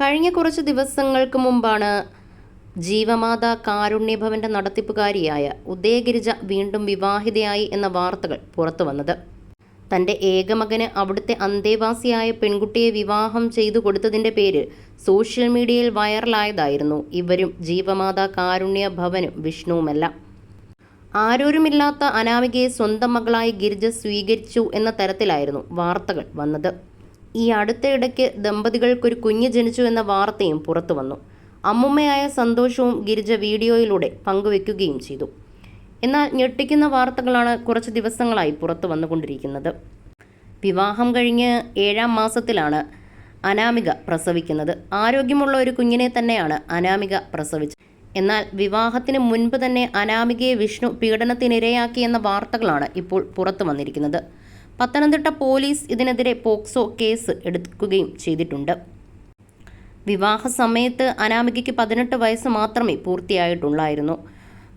കഴിഞ്ഞ കുറച്ച് ദിവസങ്ങൾക്ക് മുമ്പാണ് ജീവമാത കാരുണ്യഭവന്റെ നടത്തിപ്പുകാരിയായ ഉദയഗിരിജ വീണ്ടും വിവാഹിതയായി എന്ന വാർത്തകൾ പുറത്തു വന്നത്. തന്റെ ഏകമകന് അവിടുത്തെ അന്തേവാസിയായ പെൺകുട്ടിയെ വിവാഹം ചെയ്തു കൊടുത്തതിന്റെ പേര് സോഷ്യൽ മീഡിയയിൽ വൈറലായതായിരുന്നു ഇവരും ജീവമാത കാരുണ്യ ഭവനും വിഷ്ണുവുമെല്ലാം. ആരോരുമില്ലാത്ത അനാമികയെ സ്വന്തം മകളായി ഗിരിജ സ്വീകരിച്ചു എന്ന തരത്തിലായിരുന്നു വാർത്തകൾ വന്നത്. ഈ അടുത്തയിടയ്ക്ക് ദമ്പതികൾക്കൊരു കുഞ്ഞ് ജനിച്ചു എന്ന വാർത്തയും പുറത്തു വന്നു. അമ്മുമ്മയായ സന്തോഷവും ഗിരിജ വീഡിയോയിലൂടെ പങ്കുവെക്കുകയും ചെയ്തു. എന്നാൽ ഞെട്ടിക്കുന്ന വാർത്തകളാണ് കുറച്ച് ദിവസങ്ങളായി പുറത്തു വന്നുകൊണ്ടിരിക്കുന്നത്. വിവാഹം കഴിഞ്ഞ് ഏഴാം മാസത്തിലാണ് അനാമിക പ്രസവിക്കുന്നത്. ആരോഗ്യമുള്ള ഒരു കുഞ്ഞിനെ തന്നെയാണ് അനാമിക പ്രസവിച്ചത്. എന്നാൽ വിവാഹത്തിന് മുൻപ് തന്നെ അനാമികയെ വിഷ്ണു പീഡനത്തിനിരയാക്കിയെന്ന വാർത്തകളാണ് ഇപ്പോൾ പുറത്തു വന്നിരിക്കുന്നത്. പത്തനംതിട്ട പോലീസ് ഇതിനെതിരെ പോക്സോ കേസ് എടുക്കുകയും ചെയ്തിട്ടുണ്ട്. വിവാഹ സമയത്ത് അനാമികയ്ക്ക് പതിനെട്ട് വയസ്സ് മാത്രമേ പൂർത്തിയായിട്ടുള്ളായിരുന്നു.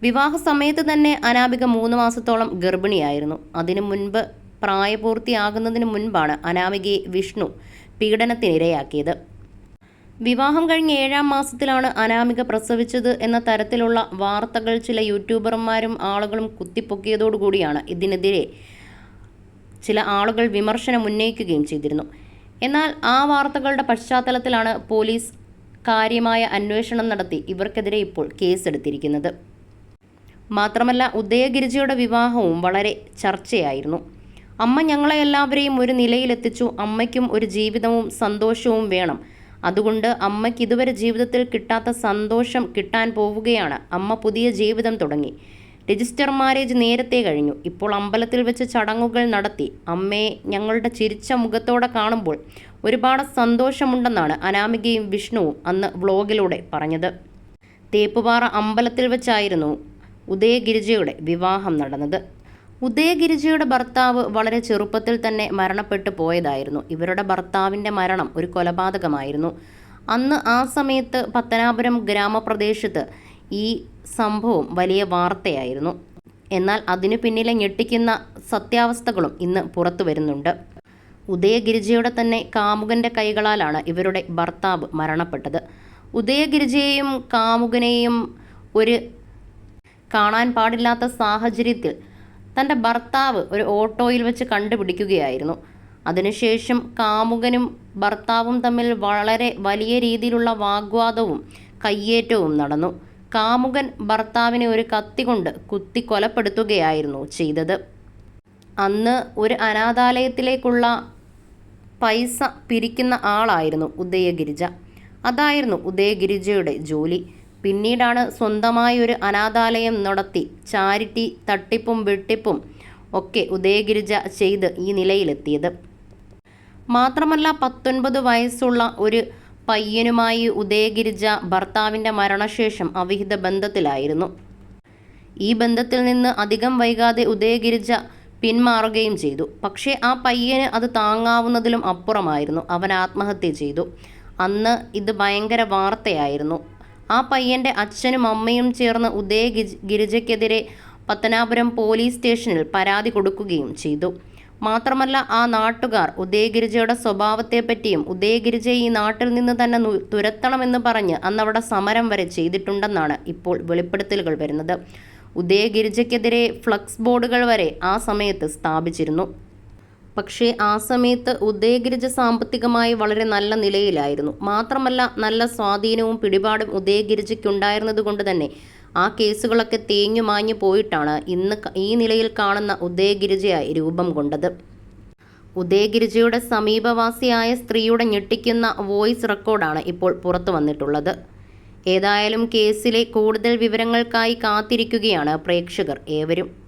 വിവാഹ സമയത്ത് തന്നെ അനാമിക മൂന്ന് മാസത്തോളം ഗർഭിണിയായിരുന്നു. അതിനു മുൻപ് പ്രായപൂർത്തിയാകുന്നതിന് മുൻപാണ് അനാമികയെ വിഷ്ണു പീഡനത്തിനിരയാക്കിയത്. വിവാഹം കഴിഞ്ഞ ഏഴാം മാസത്തിലാണ് അനാമിക പ്രസവിച്ചത് എന്ന തരത്തിലുള്ള വാർത്തകൾ ചില യൂട്യൂബർമാരും ആളുകളും കുത്തിപ്പൊക്കിയതോടുകൂടിയാണ് ഇതിനെതിരെ ചില ആളുകൾ വിമർശനം ഉന്നയിക്കുകയും ചെയ്തിരുന്നു. എന്നാൽ ആ വാർത്തകളുടെ പശ്ചാത്തലത്തിലാണ് പോലീസ് കാര്യമായ അന്വേഷണം നടത്തി ഇവർക്കെതിരെ ഇപ്പോൾ കേസെടുത്തിരിക്കുന്നത്. മാത്രമല്ല ഉദയഗിരിജയുടെ വിവാഹവും വളരെ ചർച്ചയായിരുന്നു. അമ്മ ഞങ്ങളെ എല്ലാവരെയും ഒരു നിലയിലെത്തിച്ചു. അമ്മയ്ക്കും ഒരു ജീവിതവും സന്തോഷവും വേണം. അതുകൊണ്ട് അമ്മയ്ക്ക് ഇതുവരെ ജീവിതത്തിൽ കിട്ടാത്ത സന്തോഷം കിട്ടാൻ പോവുകയാണ്. അമ്മ പുതിയ ജീവിതം തുടങ്ങി. രജിസ്റ്റർ മാരേജ് നേരത്തെ കഴിഞ്ഞു. ഇപ്പോൾ അമ്പലത്തിൽ വെച്ച് ചടങ്ങുകൾ നടത്തി. അമ്മയെ ഞങ്ങളുടെ ചിരിച്ച മുഖത്തോടെ കാണുമ്പോൾ ഒരുപാട് സന്തോഷമുണ്ടെന്നാണ് അനാമികയും വിഷ്ണുവും അന്ന് വ്ളോഗിലൂടെ പറഞ്ഞത്. തേപ്പുപാറ അമ്പലത്തിൽ വെച്ചായിരുന്നു ഉദയഗിരിജയുടെ വിവാഹം നടന്നത്. ഉദയഗിരിജയുടെ ഭർത്താവ് വളരെ ചെറുപ്പത്തിൽ തന്നെ മരണപ്പെട്ടു പോയതായിരുന്നു. ഇവരുടെ ഭർത്താവിന്റെ മരണം ഒരു കൊലപാതകമായിരുന്നു. അന്ന് ആ സമയത്ത് പത്തനാപുരം ഗ്രാമപ്രദേശത്ത് ഈ സംഭവം വലിയ വാർത്തയായിരുന്നു. എന്നാൽ അതിനു പിന്നിലെ ഞെട്ടിക്കുന്ന സത്യാവസ്ഥകളും ഇന്ന് പുറത്തു വരുന്നുണ്ട്. ഉദയഗിരിജയുടെ തന്നെ കാമുകന്റെ കൈകളാലാണ് ഇവരുടെ ഭർത്താവ് മരണപ്പെട്ടത്. ഉദയഗിരിജയെയും കാമുകനെയും ഒരു കാണാൻ പാടില്ലാത്ത സാഹചര്യത്തിൽ തന്റെ ഭർത്താവ് ഒരു ഓട്ടോയിൽ വെച്ച് കണ്ടുപിടിക്കുകയായിരുന്നു. അതിനുശേഷം കാമുകനും ഭർത്താവും തമ്മിൽ വളരെ വലിയ രീതിയിലുള്ള വാഗ്വാദവും കയ്യേറ്റവും നടന്നു. കാമുകൻ ഭർത്താവിനെ ഒരു കത്തി കൊണ്ട് കുത്തി കൊലപ്പെടുത്തുകയായിരുന്നു ചെയ്തത്. അന്ന് ഒരു അനാഥാലയത്തിലേക്കുള്ള പൈസ പിരിക്കുന്ന ആളായിരുന്നു ഉദയഗിരിജ. അതായിരുന്നു ഉദയഗിരിജയുടെ ജോലി. പിന്നീടാണ് സ്വന്തമായി ഒരു അനാഥാലയം നടത്തി ചാരിറ്റി തട്ടിപ്പും വെട്ടിപ്പും ഒക്കെ ഉദയഗിരിജ ചെയ്ത് ഈ നിലയിലെത്തിയത്. മാത്രമല്ല പത്തൊൻപത് വയസ്സുള്ള ഒരു പയ്യനുമായി ഉദയഗിരിജ ഭർത്താവിന്റെ മരണശേഷം അവിഹിത ബന്ധത്തിലായിരുന്നു. ഈ ബന്ധത്തിൽ നിന്ന് അധികം വൈകാതെ ഉദയഗിരിജ പിന്മാറുകയും ചെയ്തു. പക്ഷേ ആ പയ്യന് അത് താങ്ങാവുന്നതിലും അപ്പുറമായിരുന്നു. അവൻ ആത്മഹത്യ ചെയ്തു. അന്ന് ഇത് ഭയങ്കര വാർത്തയായിരുന്നു. ആ പയ്യന്റെ അച്ഛനും അമ്മയും ചേർന്ന് ഉദയ ഗിരിജയ്ക്കെതിരെ പത്തനാപുരം പോലീസ് സ്റ്റേഷനിൽ പരാതി കൊടുക്കുകയും ചെയ്തു. മാത്രമല്ല ആ നാട്ടുകാർ ഉദയഗിരിജയുടെ സ്വഭാവത്തെപ്പറ്റിയും ഉദയഗിരിജയെ ഈ നാട്ടിൽ നിന്ന് തന്നെ തുരത്തണമെന്ന് പറഞ്ഞ് അന്നവിടെ സമരം വരെ ചെയ്തിട്ടുണ്ടെന്നാണ് ഇപ്പോൾ വെളിപ്പെടുത്തലുകൾ വരുന്നത്. ഉദയഗിരിജയ്ക്കെതിരെ ഫ്ലക്സ് ബോർഡുകൾ വരെ ആ സമയത്ത് സ്ഥാപിച്ചിരുന്നു. പക്ഷേ ആ സമയത്ത് ഉദയഗിരിജ സാമ്പത്തികമായി വളരെ നല്ല നിലയിലായിരുന്നു. മാത്രമല്ല നല്ല സ്വാധീനവും പിടിപാടും ഉദയഗിരിജയ്ക്കുണ്ടായിരുന്നതുകൊണ്ട് തന്നെ ആ കേസുകളൊക്കെ തേഞ്ഞു മാഞ്ഞു പോയിട്ടാണ് ഇന്ന് ഈ നിലയിൽ കാണുന്ന ഉദയഗിരിജയായി രൂപം കൊണ്ടത്. ഉദയഗിരിജയുടെ സമീപവാസിയായ സ്ത്രീയുടെ ഞെട്ടിക്കുന്ന വോയിസ് റെക്കോർഡാണ് ഇപ്പോൾ പുറത്തു വന്നിട്ടുള്ളത്. ഏതായാലും കേസിലെ കൂടുതൽ വിവരങ്ങൾക്കായി കാത്തിരിക്കുകയാണ് പ്രേക്ഷകർ ഏവരും.